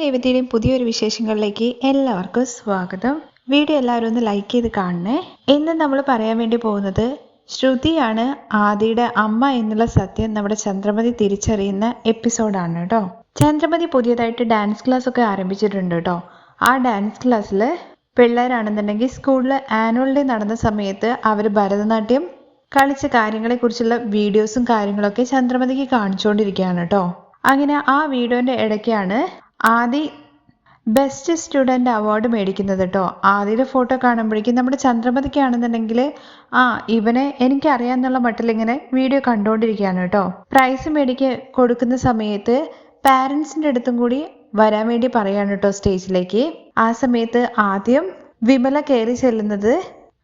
രേവതിയുടെയും പുതിയൊരു വിശേഷങ്ങളിലേക്ക് എല്ലാവർക്കും സ്വാഗതം. വീഡിയോ എല്ലാവരും ഒന്ന് ലൈക്ക് ചെയ്ത് കാണണേ. ഇന്ന് നമ്മൾ പറയാൻ വേണ്ടി പോകുന്നത് ശ്രുതിയാണ് ആദിയുടെ അമ്മ എന്നുള്ള സത്യം നമ്മുടെ ചന്ദ്രമതി തിരിച്ചറിയുന്ന എപ്പിസോഡാണ് കേട്ടോ. ചന്ദ്രമതി പുതിയതായിട്ട് ഡാൻസ് ക്ലാസ് ഒക്കെ ആരംഭിച്ചിട്ടുണ്ട് കേട്ടോ. ആ ഡാൻസ് ക്ലാസ്സിൽ പിള്ളേരാണെന്നുണ്ടെങ്കിൽ സ്കൂളിൽ ആനുവൽ ഡേ നടന്ന സമയത്ത് അവർ ഭരതനാട്യം കളിച്ച കാര്യങ്ങളെക്കുറിച്ചുള്ള വീഡിയോസും കാര്യങ്ങളൊക്കെ ചന്ദ്രമതിക്ക് കാണിച്ചുകൊണ്ടിരിക്കുകയാണ് കേട്ടോ. അങ്ങനെ ആ വീഡിയോന്റെ ഇടയ്ക്കാണ് ആദി ബെസ്റ്റ് സ്റ്റുഡന്റ് അവാർഡ് മേടിക്കുന്നത് കേട്ടോ ആദിയുടെ ഫോട്ടോ കാണുമ്പോഴേക്കും നമ്മുടെ ചന്ദ്രമതിക്കാണെന്നുണ്ടെങ്കിൽ ആ ഇവനെ എനിക്കറിയാമെന്നുള്ള മട്ടിൽ ഇങ്ങനെ വീഡിയോ കണ്ടുകൊണ്ടിരിക്കുകയാണ് കേട്ടോ പ്രൈസ് മേടിക്ക് കൊടുക്കുന്ന സമയത്ത് പാരൻസിന്റെ അടുത്തും കൂടി വരാൻ വേണ്ടി പറയാണ് കേട്ടോ സ്റ്റേജിലേക്ക് ആ സമയത്ത് ആദ്യം വിമല കയറി ചെല്ലുന്നത്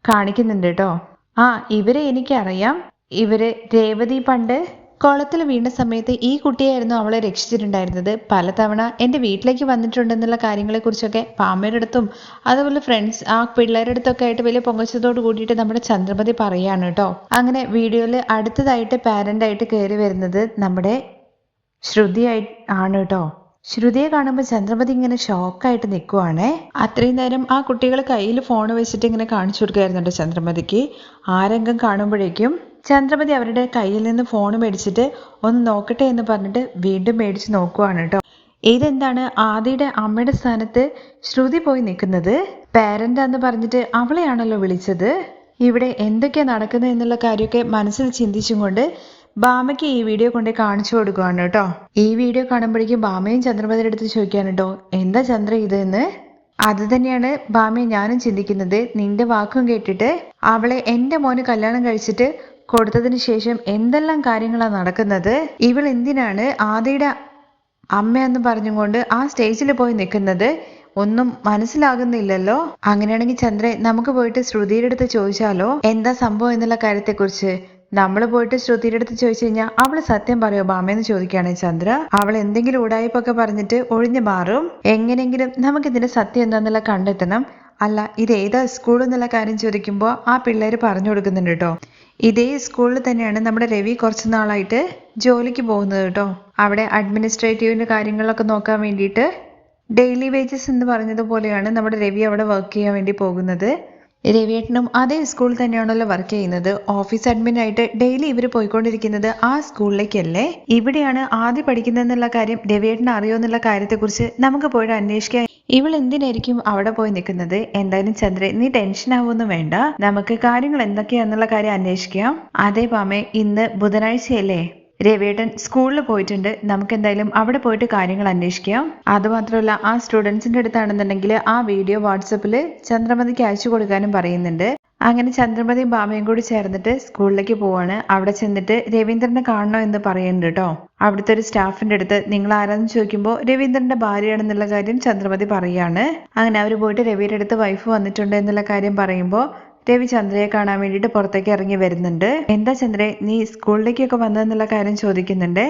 കാണിക്കുന്നുണ്ട് കേട്ടോ ആ ഇവരെ എനിക്കറിയാം. ഇവർ രേവതി പണ്ട് കുളത്തിൽ വീണ സമയത്ത് ഈ കുട്ടിയായിരുന്നു അവളെ രക്ഷിച്ചിട്ടുണ്ടായിരുന്നത്. പലതവണ എന്റെ വീട്ടിലേക്ക് വന്നിട്ടുണ്ടെന്നുള്ള കാര്യങ്ങളെക്കുറിച്ചൊക്കെ പാമ്മയുടെ അടുത്തും അതുപോലെ ഫ്രണ്ട്സ് ആ പിള്ളേരുടെ അടുത്തൊക്കെ ആയിട്ട് വലിയ പൊങ്ങച്ചതോട് കൂടിയിട്ട് നമ്മുടെ ചന്ദ്രമതി പറയാണ് കേട്ടോ. അങ്ങനെ വീഡിയോയിൽ അടുത്തതായിട്ട് പാരന്റായിട്ട് കയറി വരുന്നത് നമ്മുടെ ശ്രുതി ആയി ആണ് കേട്ടോ. ശ്രുതിയെ കാണുമ്പോൾ ചന്ദ്രമതി ഇങ്ങനെ ഷോക്കായിട്ട് നിൽക്കുവാണേ അത്രയും നേരം ആ കുട്ടികൾ കയ്യിൽ ഫോൺ വെച്ചിട്ട് ഇങ്ങനെ കാണിച്ചു കൊടുക്കുകയായിരുന്നു ചന്ദ്രമതിക്ക്. ആ രംഗം കാണുമ്പോഴേക്കും ചന്ദ്രമതി അവരുടെ കയ്യിൽ നിന്ന് ഫോൺ മേടിച്ചിട്ട് ഒന്ന് നോക്കട്ടെ എന്ന് പറഞ്ഞിട്ട് വീണ്ടും മേടിച്ച് നോക്കുവാണ് കേട്ടോ ഇതെന്താണ്? ആദിയുടെ അമ്മയുടെ സ്ഥാനത്ത് ശ്രുതി പോയി നിൽക്കുന്നത്? പാരന്റ് എന്ന് പറഞ്ഞിട്ട് അവളെയാണല്ലോ വിളിച്ചത്? ഇവിടെ എന്തൊക്കെയാ നടക്കുന്നത് എന്നുള്ള കാര്യമൊക്കെ മനസ്സിൽ ചിന്തിച്ചും കൊണ്ട് ബാമയ്ക്ക് ഈ വീഡിയോ കൊണ്ട് കാണിച്ചു കൊടുക്കുവാണ് കേട്ടോ ഈ വീഡിയോ കാണുമ്പോഴേക്കും ബാമയും ചന്ദ്രമതിയുടെ അടുത്ത് ചോദിക്കാൻ കേട്ടോ എന്താ ചന്ദ്ര ഇത് എന്ന്? അത് തന്നെയാണ് ബാമയെ ഞാനും ചിന്തിക്കുന്നത്. നിന്റെ വാക്കും കേട്ടിട്ട് അവളെ എന്റെ മോന് കല്യാണം കഴിച്ചിട്ട് കൊടുത്തതിന് ശേഷം എന്തെല്ലാം കാര്യങ്ങളാണ് നടക്കുന്നത്? ഇവൾ എന്തിനാണ് ആദിയുടെ അമ്മയെന്ന് പറഞ്ഞുകൊണ്ട് ആ സ്റ്റേജിൽ പോയി നിൽക്കുന്നത്? ഒന്നും മനസ്സിലാകുന്നില്ലല്ലോ. അങ്ങനെയാണെങ്കിൽ ചന്ദ്രൻ നമുക്ക് പോയിട്ട് ശ്രുതിയുടെ അടുത്ത് ചോദിച്ചാലോ? എന്താ സംഭവം എന്നുള്ള കാര്യത്തെക്കുറിച്ച്? നമ്മൾ പോയിട്ട് ശ്രുതിയുടെ അടുത്ത് ചോദിച്ചു കഴിഞ്ഞാൽ അവൾ സത്യം പറയോ ബാമയെന്ന് ചോദിക്കുകയാണ് ചന്ദ്ര. അവൾ എന്തെങ്കിലും ഉടായ്പൊക്കെ പറഞ്ഞിട്ട് ഒഴിഞ്ഞു മാറും. എങ്ങനെയെങ്കിലും നമുക്കിതിന്റെ സത്യം എന്താന്നുള്ള കണ്ടെത്തണം. അല്ല ഇത് ഏതാ സ്കൂൾ എന്നുള്ള കാര്യം ചോദിക്കുമ്പോൾ ആ പിള്ളേർ പറഞ്ഞു കൊടുക്കുന്നുണ്ട് കേട്ടോ. ഇതേ സ്കൂളിൽ തന്നെയാണ് നമ്മുടെ രവി കുറച്ച് നാളായിട്ട് ജോലിക്ക് പോകുന്നത് കേട്ടോ. അവിടെ അഡ്മിനിസ്ട്രേറ്റീവിന്റെ കാര്യങ്ങളൊക്കെ നോക്കാൻ വേണ്ടിയിട്ട് ഡെയിലി വേജസ് എന്ന് പറഞ്ഞതുപോലെയാണ് നമ്മുടെ രവി അവിടെ വർക്ക് ചെയ്യാൻ വേണ്ടി പോകുന്നത്. രവിയേട്ടനും അതേ സ്കൂളിൽ തന്നെയാണല്ലോ വർക്ക് ചെയ്യുന്നത്. ഓഫീസ് അഡ്മിൻ ആയിട്ട് ഡെയിലി ഇവർ പോയിക്കൊണ്ടിരിക്കുന്നത് ആ സ്കൂളിലേക്കല്ലേ ഇവിടെയാണ് ആദ്യം പഠിക്കുന്നതെന്നുള്ള കാര്യം രവിയേട്ടന് അറിയോ എന്നുള്ള കാര്യത്തെക്കുറിച്ച് നമുക്ക് പോയിട്ട് അന്വേഷിക്കാൻ ഇവൾ എന്തിനായിരിക്കും അവിടെ പോയി നിൽക്കുന്നത്? എന്തായാലും ചന്ദ്രൻ നീ ടെൻഷൻ ആവൊന്നും വേണ്ട. നമുക്ക് കാര്യങ്ങൾ എന്തൊക്കെയാന്നുള്ള കാര്യം അന്വേഷിക്കാം. അതേ പാമേ ഇന്ന് ബുധനാഴ്ചയല്ലേ? രവിയേട്ടൻ സ്കൂളിൽ പോയിട്ടുണ്ട്. നമുക്ക് എന്തായാലും അവിടെ പോയിട്ട് കാര്യങ്ങൾ അന്വേഷിക്കാം. അതുമാത്രമല്ല ആ സ്റ്റുഡൻസിന്റെ അടുത്താണെന്നുണ്ടെങ്കിൽ ആ വീഡിയോ വാട്സപ്പിൽ ചന്ദ്രമതിക്ക് അയച്ചു കൊടുക്കാനും പറയുന്നുണ്ട്. അങ്ങനെ ചന്ദ്രമതിയും ഭാമയും കൂടി ചേർന്നിട്ട് സ്കൂളിലേക്ക് പോവാണ്. അവിടെ ചെന്നിട്ട് രവീന്ദ്രനെ കാണണോ എന്ന് പറയുന്നുണ്ട് കേട്ടോ അവിടുത്തെ ഒരു സ്റ്റാഫിന്റെ അടുത്ത് നിങ്ങൾ ആരാന്ന് ചോദിക്കുമ്പോൾ രവീന്ദ്രന്റെ ഭാര്യയാണെന്നുള്ള കാര്യം ചന്ദ്രമതി പറയാണ്. അങ്ങനെ അവർ പോയിട്ട് രവിയുടെ അടുത്ത് വൈഫ് വന്നിട്ടുണ്ട് എന്നുള്ള കാര്യം പറയുമ്പോൾ രവി ചന്ദ്രയെ കാണാൻ വേണ്ടിയിട്ട് പുറത്തേക്ക് ഇറങ്ങി വരുന്നുണ്ട്. എന്താ ചന്ദ്രേ നീ സ്കൂളിലേക്കൊക്കെ വന്നതെന്നുള്ള കാര്യം ചോദിക്കുന്നുണ്ട്?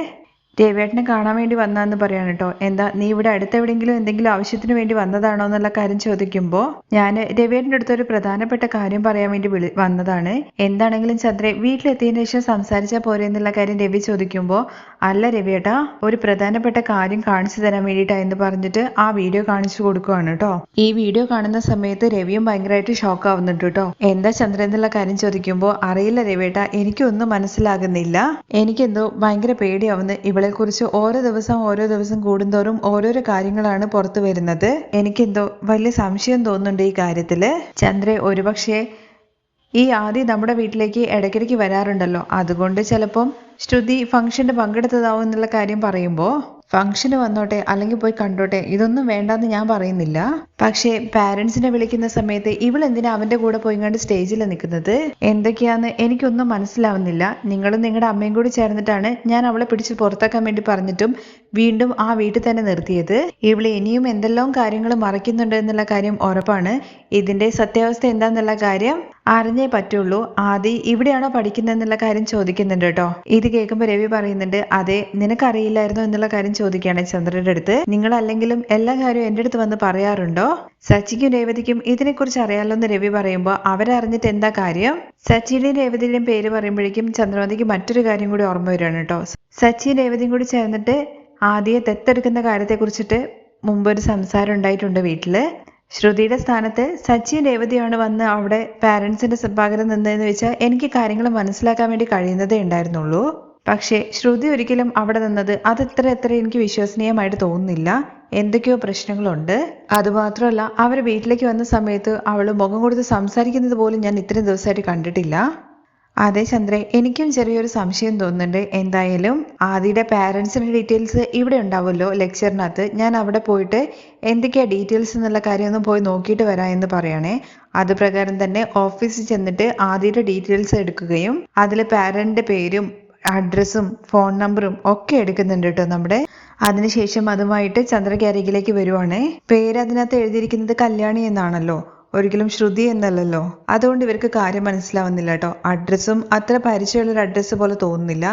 രവിയേട്ടനെ കാണാൻ വേണ്ടി വന്നാന്ന് പറയാണ് കേട്ടോ എന്താ നീ ഇവിടെ അടുത്തെവിടെയെങ്കിലും എന്തെങ്കിലും ആവശ്യത്തിന് വേണ്ടി വന്നതാണോ എന്നുള്ള കാര്യം ചോദിക്കുമ്പോൾ ഞാൻ രവേട്ടന്റെ അടുത്ത് ഒരു പ്രധാനപ്പെട്ട കാര്യം പറയാൻ വേണ്ടി വിളി വന്നതാണ്. എന്താണെങ്കിലും ചന്ദ്രേ വീട്ടിലെത്തിയതിനു ശേഷം സംസാരിച്ചാൽ പോരെ എന്നുള്ള കാര്യം രവി ചോദിക്കുമ്പോൾ അല്ല രവിയേട്ടാ ഒരു പ്രധാനപ്പെട്ട കാര്യം കാണിച്ചു തരാൻ വേണ്ടിയിട്ടാ എന്ന് പറഞ്ഞിട്ട് ആ വീഡിയോ കാണിച്ചു കൊടുക്കുവാണ് കേട്ടോ ഈ വീഡിയോ കാണുന്ന സമയത്ത് രവിയും ഭയങ്കരമായിട്ട് ഷോക്ക് ആവുന്നുണ്ട് കേട്ടോ എന്താ ചന്ദ്രൻ എന്നുള്ള കാര്യം ചോദിക്കുമ്പോൾ അറിയില്ല രവിയേട്ടാ എനിക്കൊന്നും മനസ്സിലാകുന്നില്ല. എനിക്കെന്തോ ഭയങ്കര പേടിയാവുന്നു. ഇവളെ കുറിച്ച് ഓരോ ദിവസം ഓരോ ദിവസം കൂടുന്തോറും ഓരോരോ കാര്യങ്ങളാണ് പുറത്തു വരുന്നത്. എനിക്കെന്തോ വലിയ സംശയം തോന്നുന്നുണ്ട് ഈ കാര്യത്തിൽ ചന്ദ്രെ ഒരുപക്ഷെ ഈ ആദി നമ്മുടെ വീട്ടിലേക്ക് ഇടയ്ക്കിടയ്ക്ക് വരാറുണ്ടല്ലോ. അതുകൊണ്ട് ചിലപ്പം ശ്രുതി ഫംഗ്ഷന് പങ്കെടുത്തതാവും എന്നുള്ള കാര്യം പറയുമ്പോൾ ഫംഗ്ഷന് വന്നോട്ടെ അല്ലെങ്കിൽ പോയി കണ്ടോട്ടെ ഇതൊന്നും വേണ്ടെന്ന് ഞാൻ പറയുന്നില്ല. പക്ഷേ പാരൻസിനെ വിളിക്കുന്ന സമയത്ത് ഇവൾ എന്തിനാ അവന്റെ കൂടെ പോയി കണ്ട് സ്റ്റേജിൽ നിൽക്കുന്നത്? എന്തൊക്കെയാന്ന് എനിക്കൊന്നും മനസ്സിലാവുന്നില്ല. നിങ്ങളും നിങ്ങളുടെ അമ്മയും കൂടി ചേർന്നിട്ടാണ് ഞാൻ അവളെ പിടിച്ച് പുറത്താക്കാൻ വേണ്ടി പറഞ്ഞിട്ടും വീണ്ടും ആ വീട്ടിൽ തന്നെ നിർത്തിയത്. ഇവിടെ ഇനിയും എന്തെല്ലാം കാര്യങ്ങൾ മറയ്ക്കുന്നുണ്ട് എന്നുള്ള കാര്യം ഉറപ്പാണ്. ഇതിന്റെ സത്യാവസ്ഥ എന്താന്നുള്ള കാര്യം അറിഞ്ഞേ പറ്റുള്ളൂ. ആദി ഇവിടെയാണോ പഠിക്കുന്നത് എന്നുള്ള കാര്യം ചോദിക്കുന്നുണ്ട് കേട്ടോ. ഇത് കേൾക്കുമ്പോൾ രവി പറയുന്നുണ്ട് അതെ നിനക്കറിയില്ലായിരുന്നോ എന്നുള്ള കാര്യം ചോദിക്കുകയാണ് ചന്ദ്രന്റെ അടുത്ത്. നിങ്ങൾ അല്ലെങ്കിലും എല്ലാ കാര്യവും എന്റെ അടുത്ത് വന്ന് പറയാറുണ്ടോ? സച്ചിക്കും രേവതിക്കും ഇതിനെക്കുറിച്ച് അറിയാലോ എന്ന് രവി പറയുമ്പോൾ അവരറിഞ്ഞിട്ട് എന്താ കാര്യം? സച്ചിയുടെയും രേവതിയുടെയും പേര് പറയുമ്പോഴേക്കും ചന്ദ്രമതിക്ക് മറ്റൊരു കാര്യം കൂടി ഓർമ്മ വരികയാണ് കേട്ടോ. സച്ചിയും രേവതിയും കൂടി ചേർന്നിട്ട് ആദ്യം ദത്തെടുക്കുന്ന കാര്യത്തെക്കുറിച്ചിട്ട് മുമ്പ് ഒരു സംസാരം ഉണ്ടായിട്ടുണ്ട് വീട്ടിൽ. ശ്രുതിയുടെ സ്ഥാനത്ത് സച്ചിൻ രേവതിയാണ് വന്ന് അവിടെ പാരൻസിന്റെ പകരം നിന്നതെന്ന് വെച്ചാൽ എനിക്ക് കാര്യങ്ങൾ മനസ്സിലാക്കാൻ വേണ്ടി കഴിയുന്നതേ ഉണ്ടായിരുന്നുള്ളൂ. പക്ഷേ ശ്രുതി ഒരിക്കലും അവിടെ നിന്നത് അത് ഇത്ര എത്ര എനിക്ക് വിശ്വസനീയമായിട്ട് തോന്നുന്നില്ല. എന്തൊക്കെയോ പ്രശ്നങ്ങളുണ്ട്. അതുമാത്രമല്ല അവർ വീട്ടിലേക്ക് വന്ന സമയത്ത് അവൾ മുഖം കൊടുത്ത് സംസാരിക്കുന്നത് പോലും ഞാൻ ഇത്രയും ദിവസമായിട്ട് കണ്ടിട്ടില്ല. അതെ ചന്ദ്ര എനിക്കും ചെറിയൊരു സംശയം തോന്നുന്നുണ്ട്. എന്തായാലും ആദിയുടെ പാരൻസിന്റെ ഡീറ്റെയിൽസ് ഇവിടെ ഉണ്ടാവുമല്ലോ ലെക്ചറിനകത്ത് ഞാൻ അവിടെ പോയിട്ട് എന്തൊക്കെയാ ഡീറ്റെയിൽസ് എന്നുള്ള കാര്യം ഒന്ന് പോയി നോക്കിയിട്ട് വരാം എന്ന് പറയണേ. അത് പ്രകാരം തന്നെ ഓഫീസിൽ ചെന്നിട്ട് ആദിയുടെ ഡീറ്റെയിൽസ് എടുക്കുകയും അതിൽ പാരന്റിന്റെ പേരും അഡ്രസ്സും ഫോൺ നമ്പറും ഒക്കെ എടുക്കുന്നുണ്ട് കേട്ടോ നമ്മുടെ. അതിനുശേഷം അതുമായിട്ട് വരുവാണേ വരുവാണ്. പേര് അതിനകത്ത് എഴുതിയിരിക്കുന്നത് കല്യാണി എന്നാണല്ലോ. ഒരിക്കലും ശ്രുതി എന്നല്ലല്ലോ. അതുകൊണ്ട് ഇവർക്ക് കാര്യം മനസ്സിലാവുന്നില്ല കേട്ടോ അഡ്രസ്സും അത്ര പരിചയമുള്ള ഒരു അഡ്രസ്സ് പോലെ തോന്നുന്നില്ല.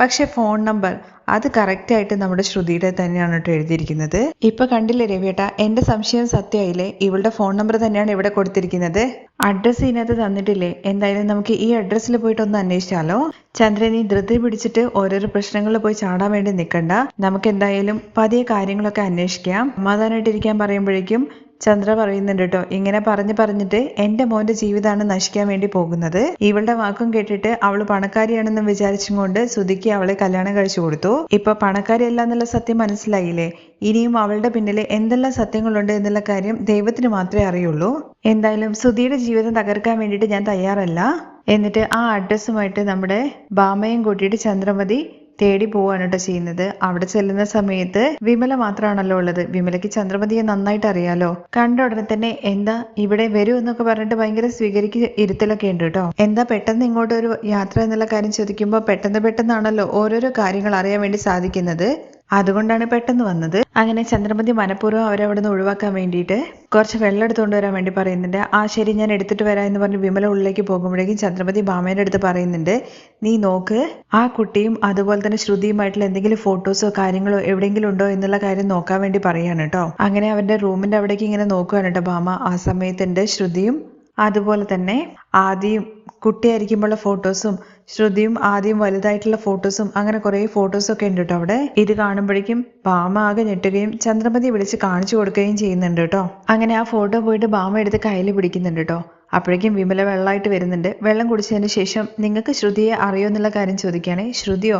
പക്ഷെ ഫോൺ നമ്പർ അത് കറക്റ്റ് ആയിട്ട് നമ്മുടെ ശ്രുതിയുടെ തന്നെയാണ് കേട്ടോ എഴുതിയിരിക്കുന്നത്. ഇപ്പൊ കണ്ടില്ലേ രവിയേട്ട എന്റെ സംശയം സത്യമായില്ലേ? ഇവളുടെ ഫോൺ നമ്പർ തന്നെയാണ് ഇവിടെ കൊടുത്തിരിക്കുന്നത്. അഡ്രസ്സ് ഇതിനകത്ത് തന്നിട്ടില്ലേ? എന്തായാലും നമുക്ക് ഈ അഡ്രസ്സിൽ പോയിട്ട് ഒന്ന് അന്വേഷിച്ചാലോ? ചന്ദ്രനെ ധൃതി പിടിച്ചിട്ട് ഓരോരോ പ്രശ്നങ്ങളിൽ പോയി ചാടാൻ വേണ്ടി നിൽക്കണ്ട നമുക്ക് എന്തായാലും പതിയെ കാര്യങ്ങളൊക്കെ അന്വേഷിക്കാം. സമാധാനമായിട്ടിരിക്കാൻ പറയുമ്പോഴേക്കും ചന്ദ്ര പറയുന്നുണ്ട് കേട്ടോ ഇങ്ങനെ പറഞ്ഞു പറഞ്ഞിട്ട് എന്റെ മോന്റെ ജീവിതമാണ് നശിക്കാൻ വേണ്ടി പോകുന്നത്. ഇവളുടെ വാക്കും കേട്ടിട്ട് അവൾ പണക്കാരിയാണെന്നും വിചാരിച്ചും കൊണ്ട് സുധിക്ക് അവളെ കല്യാണം കഴിച്ചു കൊടുത്തു. ഇപ്പൊ പണക്കാരിയല്ല എന്നുള്ള സത്യം മനസ്സിലായില്ലേ? ഇനിയും അവളുടെ പിന്നിൽ എന്തെല്ലാം സത്യങ്ങളുണ്ട് എന്നുള്ള കാര്യം ദൈവത്തിന് മാത്രമേ അറിയുള്ളൂ. എന്തായാലും സുധിയുടെ ജീവിതം തകർക്കാൻ വേണ്ടിയിട്ട് ഞാൻ തയ്യാറല്ല. എന്നിട്ട് ആ അഡ്രസ്സുമായിട്ട് നമ്മുടെ ബാമയും കൂട്ടിയിട്ട് ചന്ദ്രമതി തേടി പോവാനായിട്ട് ചെയ്യുന്നത്. അവിടെ ചെല്ലുന്ന സമയത്ത് വിമല മാത്രമാണല്ലോ ഉള്ളത്. വിമലയ്ക്ക് ചന്ദ്രമതിയെ നന്നായിട്ട് അറിയാലോ. കണ്ട ഉടനെ തന്നെ എന്താ ഇവിടെ വരൂ എന്നൊക്കെ പറഞ്ഞിട്ട് ഭയങ്കര സ്വീകരിക്ക് ഇരുത്തലൊക്കെ ഉണ്ട് കേട്ടോ എന്താ പെട്ടെന്ന് ഇങ്ങോട്ട് ഒരു യാത്ര എന്നുള്ള കാര്യം ചോദിക്കുമ്പോൾ പെട്ടെന്ന് പെട്ടെന്നാണല്ലോ ഓരോരോ കാര്യങ്ങൾ അറിയാൻ വേണ്ടി സാധിക്കുന്നത്. അതുകൊണ്ടാണ് പെട്ടെന്ന് വന്നത്. അങ്ങനെ ചന്ദ്രമതി മനഃപൂർവം അവരെ അവിടെ നിന്ന് ഒഴിവാക്കാൻ വേണ്ടിയിട്ട് കുറച്ച് വെള്ളം എടുത്തുകൊണ്ട് വരാൻ വേണ്ടി പറയുന്നുണ്ട്. ആ ശരി ഞാൻ എടുത്തിട്ട് വരാം എന്ന് പറഞ്ഞ് വിമല ഉള്ളിലേക്ക് പോകുമ്പോഴേക്കും ചന്ദ്രമതി ബാമയുടെ അടുത്ത് പറയുന്നുണ്ട്. നീ നോക്ക് ആ കുട്ടിയും അതുപോലെ തന്നെ ശ്രുതിയുമായിട്ടുള്ള എന്തെങ്കിലും ഫോട്ടോസോ കാര്യങ്ങളോ എവിടെയെങ്കിലും ഉണ്ടോ എന്നുള്ള കാര്യം നോക്കാൻ വേണ്ടി പറയാണ് കേട്ടോ അങ്ങനെ അവന്റെ റൂമിന്റെ അവിടേക്ക് ഇങ്ങനെ നോക്കുകയാണ് കേട്ടോ ബാമ ആ സമയത്തിന്റെ ശ്രുതിയും അതുപോലെ തന്നെ ആദ്യം കുട്ടിയായിരിക്കുമ്പോഴുള്ള ഫോട്ടോസും ശ്രുതിയും ആദ്യം വലുതായിട്ടുള്ള ഫോട്ടോസും അങ്ങനെ കുറേ ഫോട്ടോസും ഒക്കെ ഉണ്ട് കേട്ടോ അവിടെ. ഇത് കാണുമ്പോഴേക്കും ബാമ ആകെ ഞെട്ടുകയും ചന്ദ്രമതി വിളിച്ച് കാണിച്ചു കൊടുക്കുകയും ചെയ്യുന്നുണ്ട് കേട്ടോ. അങ്ങനെ ആ ഫോട്ടോ പോയിട്ട് ബാമ എടുത്ത് കയ്യിൽ പിടിക്കുന്നുണ്ട് കേട്ടോ. അപ്പോഴേക്കും വിമല വെള്ളമായിട്ട് വരുന്നുണ്ട്. വെള്ളം കുടിച്ചതിന് ശേഷം നിങ്ങൾക്ക് ശ്രുതിയെ അറിയോ എന്നുള്ള കാര്യം ചോദിക്കുകയാണെങ്കിൽ ശ്രുതിയോ?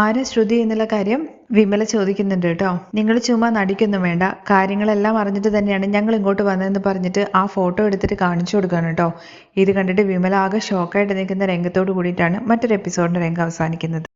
ആര് ശ്രുതി എന്നുള്ള കാര്യം വിമല ചോദിക്കുന്നുണ്ട് കേട്ടോ. നിങ്ങൾ ചുമ്മാ നടിക്കൊന്നും വേണ്ട. കാര്യങ്ങളെല്ലാം അറിഞ്ഞിട്ട് തന്നെയാണ് ഞങ്ങൾ ഇങ്ങോട്ട് വന്നതെന്ന് പറഞ്ഞിട്ട് ആ ഫോട്ടോ എടുത്തിട്ട് കാണിച്ചു കൊടുക്കുകയാണ് കേട്ടോ. ഇത് കണ്ടിട്ട് വിമല ആകെ ഷോക്കായിട്ട് നിൽക്കുന്ന രംഗത്തോട് കൂടിയിട്ടാണ് മറ്റൊരു എപ്പിസോഡിന്റെ രംഗം അവസാനിക്കുന്നത്.